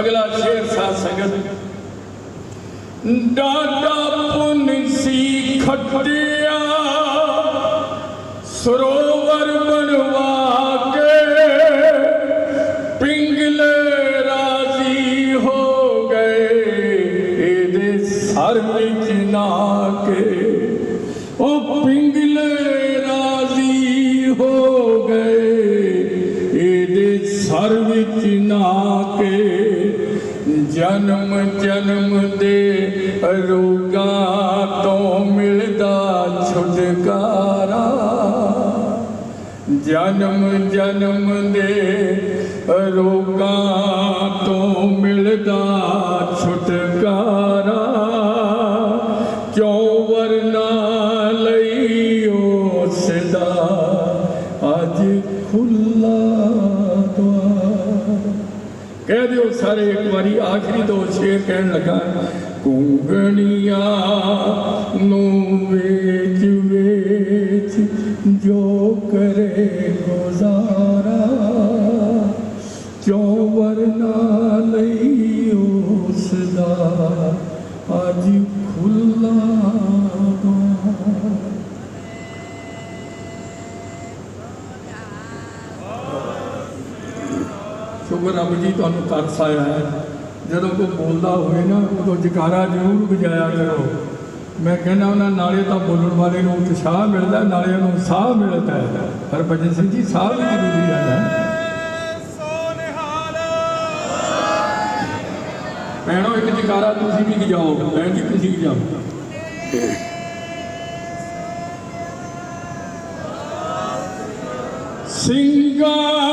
ਅਗਲਾ ਸ਼ੇਰ ਸਾਧ ਸੰਗਤ। ਡਾਡਾ ਪੁੰਨ ਸੀ ਖੱਟਿਆ, ਸਰੋਵਰ ਬਣਵਾ ਕੇ ਪਿੰਗਲੇ ਰਾਜ਼ੀ ਹੋ ਗਏ। ਇਹਦੇ ਸਰ ਵਿੱਚ ਨਾ ਕੇ ਉਹ ਪਿੰਗਲੇ ਰਾਜ਼ੀ ਹੋ ਗਏ। ਇਹਦੇ ਸਰ ਵਿੱਚ ਨਾ ਕੇ ਜਨਮ ਜਨਮ ਦੇ ਰੋਗਾਂ ਤੋਂ ਮਿਲਦਾ ਛੁਟਕਾਰਾ ਜਨਮ ਜਨਮ ਦੇ ਰੋਗਾਂ ਕਹਿ ਦਿਓ ਸਾਰੇ ਇੱਕ ਵਾਰੀ ਆਖਰੀ ਦੋ ਸ਼ੇਰ ਕਹਿਣ ਲੱਗਾ ਕੁੰਗਣੀਆਂ ਨੂੰ ਵੇਚ ਵੇਚ, ਜੋ ਕਰੇ ਗੁਜ਼ਾਰਾ ਚੌਵਰ ਨਾਲ ਲਈ ਉਸ ਦਾ ਅੱਜ ਖੁੱਲਾ ਸ਼ੁਕਰ ਰੱਬ ਜੀ ਤੁਹਾਨੂੰ ਤਰਸ ਆਇਆ ਹੈ। ਜਦੋਂ ਕੋਈ ਬੋਲਦਾ ਹੋਵੇ ਨਾ, ਉਦੋਂ ਜਕਾਰਾ ਜ਼ਰੂਰ ਵਜਾਇਆ ਕਰੋ। ਮੈਂ ਕਹਿੰਦਾ ਉਹਨਾਂ ਨਾਲੇ ਤਾਂ ਬੋਲਣ ਵਾਲੇ ਨੂੰ ਉਤਸ਼ਾਹ ਮਿਲਦਾ, ਨਾਲੇ ਉਹਨੂੰ ਸਾਹ ਮਿਲਦਾ ਹੈ। ਹਰਭਜਨ ਸਿੰਘ ਜੀ, ਸਾਹ ਵੀ ਜ਼ਰੂਰੀ ਹੈ ਭੈਣੋ, ਇੱਕ ਜਕਾਰਾ ਤੁਸੀਂ ਵੀ ਗਜਾਓ ਭੈਣ ਜੀ ਤੁਸੀਂ ਗਜਾਓ ਸਿੰਘਾਂ